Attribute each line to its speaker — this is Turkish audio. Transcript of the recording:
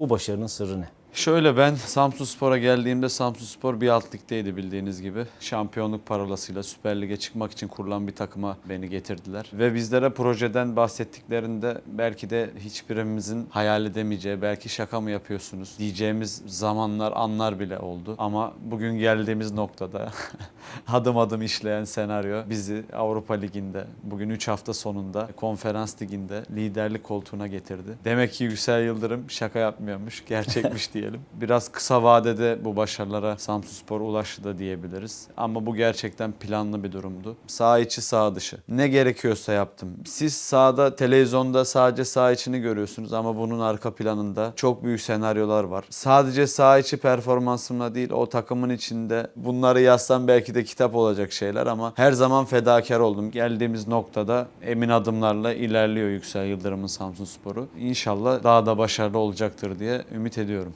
Speaker 1: Bu başarının sırrı ne?
Speaker 2: Şöyle ben Samsun Spor'a geldiğimde Samsun Spor bir alt ligdeydi bildiğiniz gibi. Şampiyonluk parolasıyla Süper Lig'e çıkmak için kurulan bir takıma beni getirdiler. Ve bizlere projeden bahsettiklerinde belki de hiçbirimizin hayal edemeyeceği, belki şaka mı yapıyorsunuz diyeceğimiz zamanlar, anlar bile oldu. Ama bugün geldiğimiz noktada adım adım işleyen senaryo bizi Avrupa Ligi'nde bugün 3 hafta sonunda konferans liginde liderlik koltuğuna getirdi. Demek ki Yüksel Yıldırım şaka yapmıyormuş, gerçekmiş diyelim. Biraz kısa vadede bu başarılara Samsunspor ulaştı da diyebiliriz. Ama bu gerçekten planlı bir durumdu. Sağ içi sağ dışı. Ne gerekiyorsa yaptım. Siz sahada televizyonda sadece sağ içini görüyorsunuz ama bunun arka planında çok büyük senaryolar var. Sadece sağ içi performansımla değil o takımın içinde bunları yazsam belki de kitap olacak şeyler ama her zaman fedakar oldum. Geldiğimiz noktada emin adımlarla ilerliyor Yüksel Yıldırım'ın Samsun Sporu. İnşallah daha da başarılı olacaktır diye ümit ediyorum.